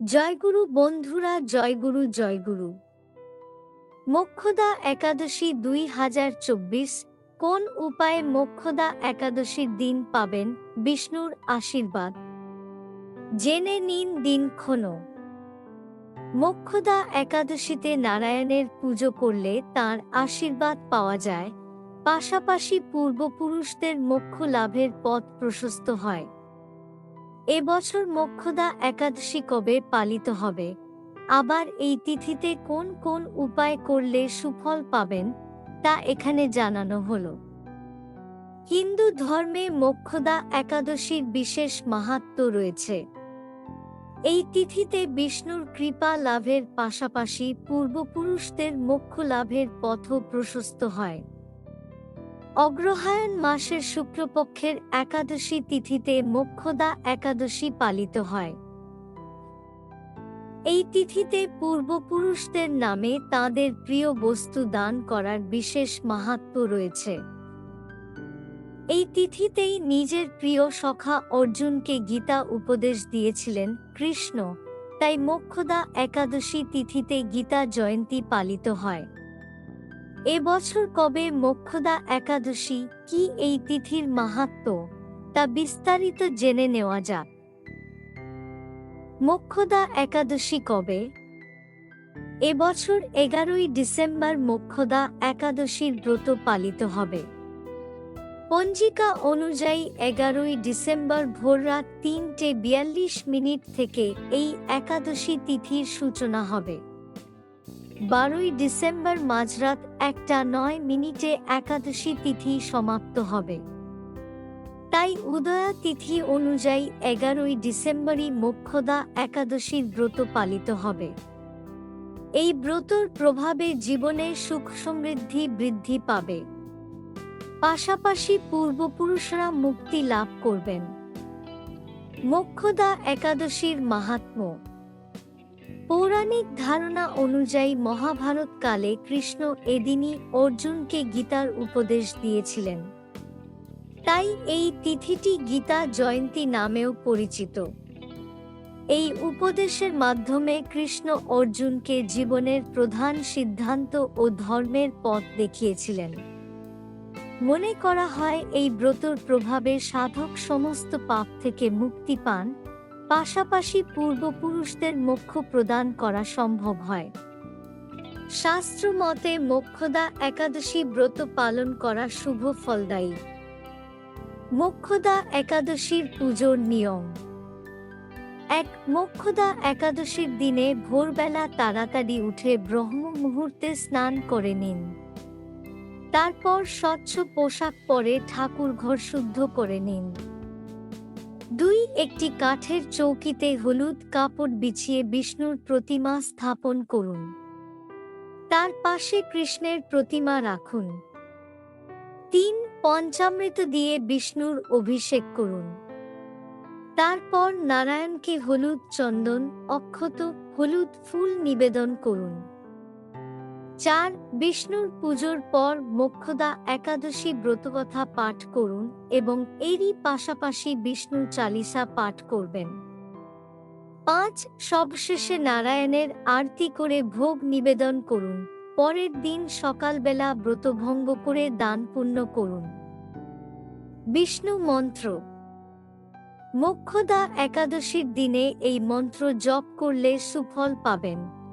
জয়গুরু বন্ধুরা, জয়গুরু জয়গুরু। মোক্ষদা একাদশী দুই হাজার চব্বিশ, কোন উপায়ে মোক্ষদা একাদশীর দিন পাবেন বিষ্ণুর আশীর্বাদ? জেনে নিন দিনক্ষণ মোক্ষদা একাদশীতে নারায়ণের পুজো করলে তার আশীর্বাদ পাওয়া যায়। পাশাপাশি পূর্বপুরুষদের মোক্ষ লাভের পথ প্রশস্ত হয়। এবছর মোক্ষদা একাদশী কবে পালিত হবে? আবার এই তিথিতে কোন কোন উপায় করলে সুফল পাবেন, তা এখানে জানানো হলো। হিন্দু ধর্মে মোক্ষদা একাদশীর বিশেষ মাহাত্ম রয়েছে। এই তিথিতে বিষ্ণুর কৃপা লাভের পাশাপাশি পূর্বপুরুষদের মোক্ষ লাভের পথ প্রশস্ত হয়। অগ্রহায়ণ মাসের শুক্লপক্ষের একাদশী তিথিতে মোক্ষদা একাদশী পালিত হয়। এই তিথিতে পূর্বপুরুষদের নামে তাদের প্রিয় বস্তু দান করার বিশেষ মাহাত্ম রয়েছে। এই তিথিতেই নিজের প্রিয় সখা অর্জুনকে গীতা উপদেশ দিয়েছিলেন, কৃষ্ণ, তাই মোক্ষদা একাদশী তিথিতে গীতা জয়ন্তী পালিত হয়। এবছর কবে মোক্ষদা একাদশী? কি এই তিথির মাহাত্ম? তা বিস্তারিত জেনে নেওয়া যাক। মোক্ষদা একাদশী কবে? এবছর এগারোই ডিসেম্বর মোক্ষদা একাদশীর ব্রত পালিত হবে। পঞ্জিকা অনুযায়ী এগারোই ডিসেম্বর ভোর রাত তিনটে বিয়াল্লিশ মিনিট থেকে এই একাদশী তিথির সূচনা হবে। বারোই ডিসেম্বর মাঝরাত একটা নয় মিনিটে একাদশী তিথি সমাপ্ত হবে। তাই উদয়া তিথি অনুযায়ী এগারোই ডিসেম্বরই মোক্ষদা একাদশীর ব্রত পালিত হবে। এই ব্রতর প্রভাবে জীবনে সুখ সমৃদ্ধি বৃদ্ধি পাবে। পাশাপাশি পূর্বপুরুষরা মুক্তি লাভ করবেন। মোক্ষদা একাদশীর মাহাত্ম্য পৌরাণিক ধারণা অনুযায়ী মহাভারত কালে কৃষ্ণ এদিনই অর্জুনকে গীতার উপদেশ দিয়েছিলেন। তাই এই তিথিটি গীতা জয়ন্তী নামেও পরিচিত। এই উপদেশের মাধ্যমে কৃষ্ণ অর্জুনকে জীবনের প্রধান সিদ্ধান্ত ও ধর্মের পথ দেখিয়েছিলেন। মনে করা হয় এই ব্রতর প্রভাবে সাধক সমস্ত পাপ থেকে মুক্তি পান পাশাপাশি পূর্বপুরুষদের মোক্ষ প্রদান করা সম্ভব হয়। শাস্ত্র মতে মোক্ষদা একাদশী ব্রত পালন করা শুভ ফলদায়ী। মোক্ষদা একাদশীর পুজোর নিয়ম। এক, মোক্ষদা একাদশীর দিনে ভোরবেলা তাড়াতাড়ি উঠে ব্রহ্ম মুহূর্তে স্নান করে নিন। তারপর স্বচ্ছ পোশাক পরে ঠাকুর ঘর শুদ্ধ করে নিন। দুই, একটি কাঠের চৌকিতে হলুদ কাপড় বিছিয়ে বিষ্ণুর প্রতিমা স্থাপন করুন। তার পাশে কৃষ্ণের প্রতিমা রাখুন। তিন, পঞ্চামৃত দিয়ে বিষ্ণুর অভিষেক করুন। তারপর নারায়ণকে হলুদ চন্দন, অক্ষত হলুদ ফুল নিবেদন করুন। চার, বিষ্ণুর পুজোর পর মোক্ষদা একাদশী ব্রতকথা পাঠ করুন এবং এরই পাশাপাশি বিষ্ণু চালিসা পাঠ করবেন। পাঁচ, সবশেষে নারায়ণের আরতি করে ভোগ নিবেদন করুন। পরের দিন সকালবেলা ব্রতভঙ্গ করে দান পুণ্য করুন। বিষ্ণু মন্ত্র। মোক্ষদা একাদশীর দিনে এই মন্ত্র জপ করলে সুফল পাবেন।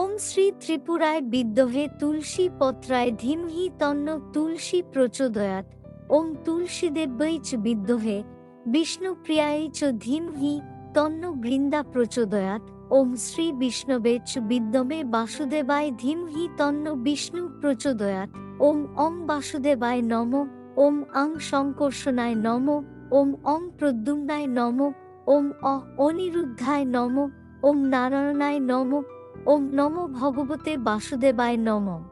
ওম শ্রী ত্রিপুরায় বিদ্যহে তুলসী পত্রায় ধীমহি তন্ন তুলসী প্রচোদয়াত। ওম তুলসী দেব্যৈচ বিদ্যহে বিষ্ণুপ্রিয়ায় চ ধীমহি তন্ন বৃন্দা প্রচোদয়াত। ওম শ্রী বিষ্ণবে চ বিদ্যমে বাসুদেবায় ধীমহি তন্ন বিষ্ণু প্রচোদয়াত। ওম অং বাসুদেবায় নম ওম আং শঙ্কর্ষণায় নম ওম অং প্রদ্যুম্নায় নম ওম অ অনিরুদ্ধায় নম ওম নারায়ণায় নম ওম নম ভগবতে বাসুদেবায় নম।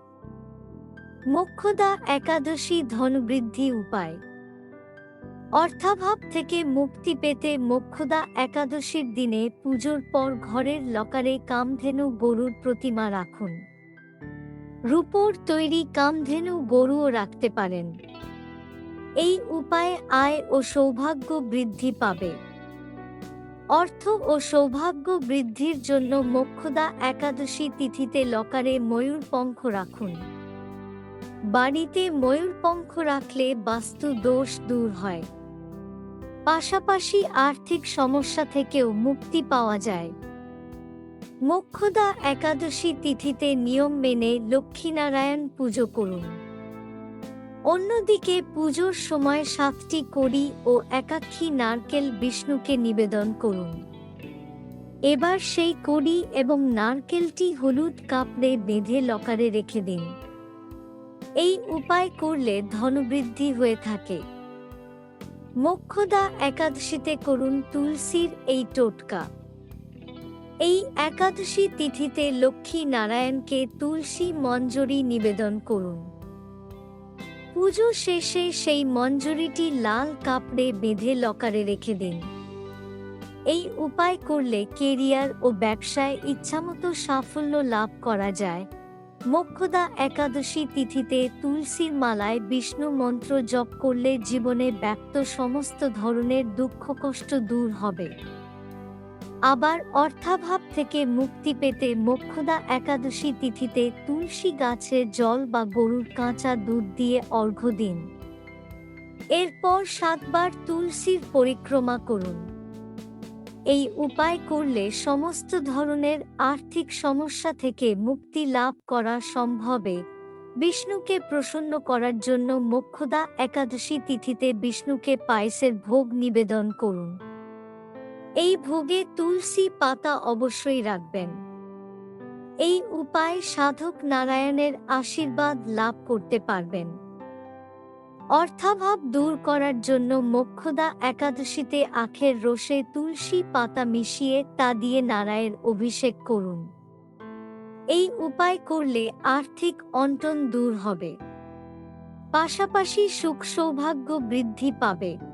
মোক্ষদা একাদশী ধনবৃদ্ধি উপায়। অর্থাভাব থেকে মুক্তি পেতে মোক্ষদা একাদশীর দিনে পুজোর পর ঘরের লকারে কামধেনু গরুর প্রতিমা রাখুন। রূপোর তৈরি কামধেনু গরুও রাখতে পারেন। এই উপায়ে আয় ও সৌভাগ্য বৃদ্ধি পাবে। অর্থ ও সৌভাগ্য বৃদ্ধির জন্য মোক্ষদা একাদশী তিথিতে লকারে ময়ূর পঙ্খ রাখুন। বাড়িতে ময়ূর পঙ্খ রাখলে বাস্তু দোষ দূর হয়। পাশাপাশি আর্থিক সমস্যা থেকেও মুক্তি পাওয়া যায়। মোক্ষদা একাদশী তিথিতে নিয়ম মেনে লক্ষ্মীনারায়ণ পুজো করুন। অন্যদিকে পুজোর সময় সাতটি কড়ি ও একাক্ষী নারকেল বিষ্ণুকে নিবেদন করুন। এবার সেই কড়ি এবং নারকেলটি হলুদ কাপড়ে বেঁধে লকারে রেখে দিন। এই উপায় করলে ধনবৃদ্ধি হয়ে থাকে। মোক্ষদা একাদশীতে করুন তুলসীর এই টোটকা। এই একাদশী তিথিতে লক্ষ্মী নারায়ণকে তুলসী মঞ্জরি নিবেদন করুন। পুজো শেষে সেই মঞ্জুরিটি লাল কাপড়ে বেঁধে লকারে রেখে দিন। এই উপায় করলে কেরিয়ার ও ব্যবসায় ইচ্ছামতো সাফল্য লাভ করা যায়। মোক্ষদা একাদশী তিথিতে তুলসীর মালায় বিষ্ণু মন্ত্র জপ করলে জীবনে ব্যক্ত সমস্ত ধরনের দুঃখ কষ্ট দূর হবে। আবার অর্থাভাব থেকে মুক্তি পেতে মোক্ষদা একাদশী তিথিতে তুলসী গাছে জল বা গরুর কাঁচা দুধ দিয়ে অর্ঘ্য দিন। এরপর সাতবার তুলসীর পরিক্রমা করুন। এই উপায় করলে সমস্ত ধরনের আর্থিক সমস্যা থেকে মুক্তি লাভ করা সম্ভবে বিষ্ণুকে প্রসন্ন করার জন্য মোক্ষদা একাদশী তিথিতে বিষ্ণুকে পায়েসের ভোগ নিবেদন করুন। এই ভোগে তুলসী পাতা অবশ্যই রাখবেন। এই উপায় সাধক নারায়ণের আশীর্বাদ লাভ করতে পারবেন। অর্থাভাব দূর করার জন্য মোক্ষদা একাদশীতে আখের রসে তুলসী পাতা মিশিয়ে তা দিয়ে নারায়ণ অভিষেক করুন। এই উপায় করলে আর্থিক অন্টন দূর হবে। পাশাপাশি সুখ সৌভাগ্য বৃদ্ধি পাবে।